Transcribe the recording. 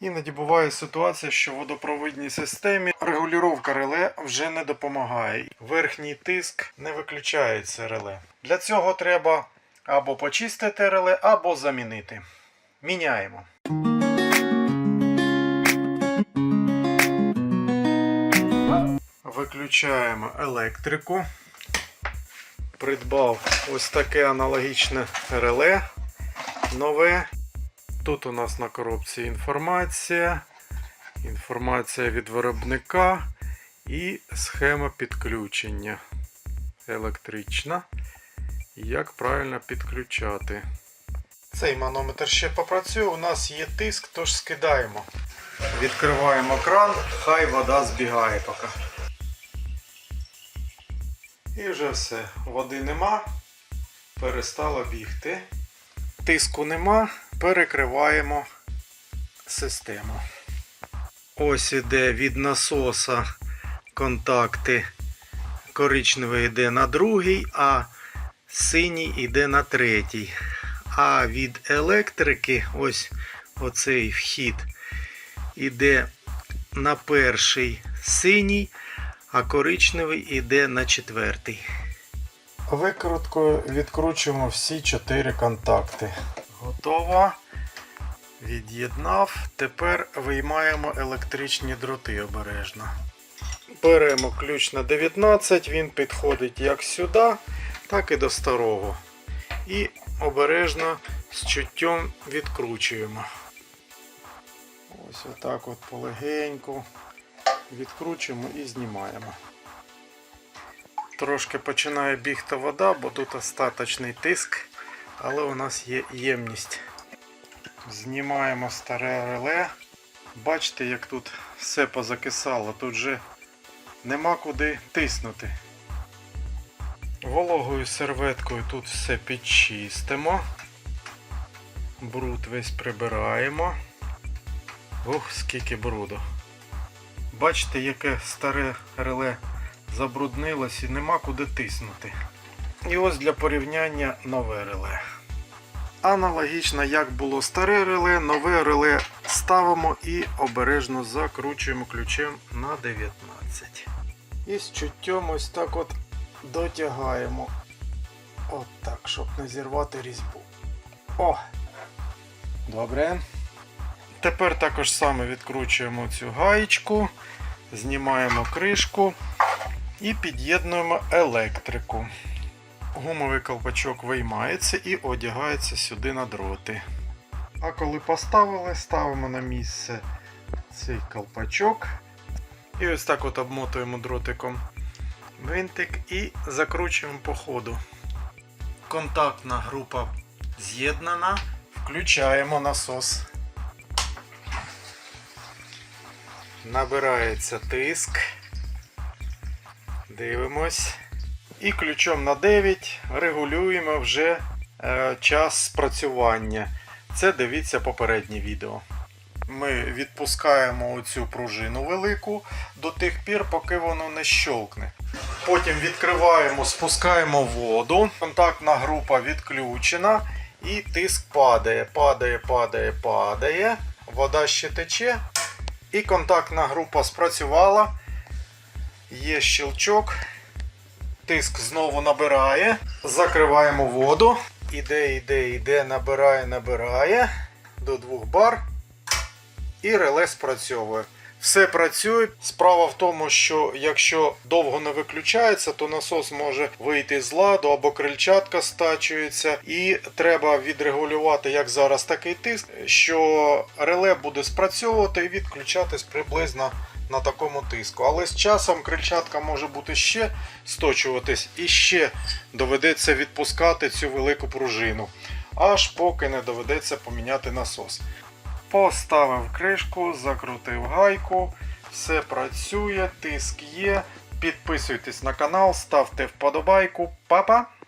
Іноді буває ситуація, що в водопровідній системі регулювання реле вже не допомагає. Верхній тиск не виключається реле. Для цього треба або почистити реле, або замінити. Міняємо. Виключаємо електрику. Придбав ось таке аналогічне реле нове. Тут у нас на коробці інформація, інформація від виробника і схема підключення електрична. Як правильно підключати. Цей манометр ще попрацює. У нас є тиск, тож скидаємо. Відкриваємо кран, хай вода збігає поки. І вже все. Води нема. Перестало бігти. Тиску нема. Перекриваємо систему. Ось іде від насоса контакти. Коричневий йде на другий, а синій йде на третій. А від електрики, ось оцей вхід, іде на перший синій, а коричневий йде на четвертий. Викруткою відкручуємо всі чотири контакти. Готово. Від'єднав. Тепер виймаємо електричні дроти обережно. Беремо ключ на 19, він підходить як сюди, так і до старого. І обережно з чуттям відкручуємо. Ось отак от полегеньку відкручуємо і знімаємо. Трошки починає бігти вода, бо тут остаточний тиск, але у нас є ємність. Знімаємо старе реле. Бачите, як тут все позакисало, тут вже нема куди тиснути. Вологою серветкою тут все підчистимо. Бруд весь прибираємо. Ох, скільки бруду. Бачите, яке старе реле забруднилось і нема куди тиснути. І ось для порівняння нове реле. Аналогічно, як було старе реле, нове реле ставимо і обережно закручуємо ключем на 19. І з чуттєм ось так от дотягаємо. От так, щоб не зірвати різьбу. О! Добре. Тепер також саме відкручуємо цю гаєчку, знімаємо кришку і під'єднуємо електрику. Гумовий колпачок виймається і одягається сюди на дроти. А коли поставили, ставимо на місце цей колпачок. І ось так от обмотуємо дротиком гвинтик і закручуємо по ходу. Контактна група з'єднана. Включаємо насос. Набирається тиск. Дивимось. І ключом на 9 регулюємо вже е, час спрацювання. Це дивіться попереднє відео. Ми відпускаємо оцю пружину велику до тих пір, поки воно не щолкне. Потім відкриваємо, спускаємо воду. Контактна група відключена і тиск падає. Падає, падає, падає. Вода ще тече. І контактна група спрацювала. Є щелчок. Тиск знову набирає. Закриваємо воду. Іде, іде, іде, набирає, набирає до 2 бар. І реле спрацьовує. Все працює. Справа в тому, що якщо довго не виключається, то насос може вийти з ладу або крильчатка стачується. І треба відрегулювати, як зараз такий тиск, що реле буде спрацьовувати і відключатись приблизно на такому тиску. Але з часом крильчатка може бути ще сточуватись і ще доведеться відпускати цю велику пружину, аж поки не доведеться поміняти насос. Поставив кришку, закрутив гайку, все працює, тиск є. Підписуйтесь на канал, ставте вподобайку. Па-па!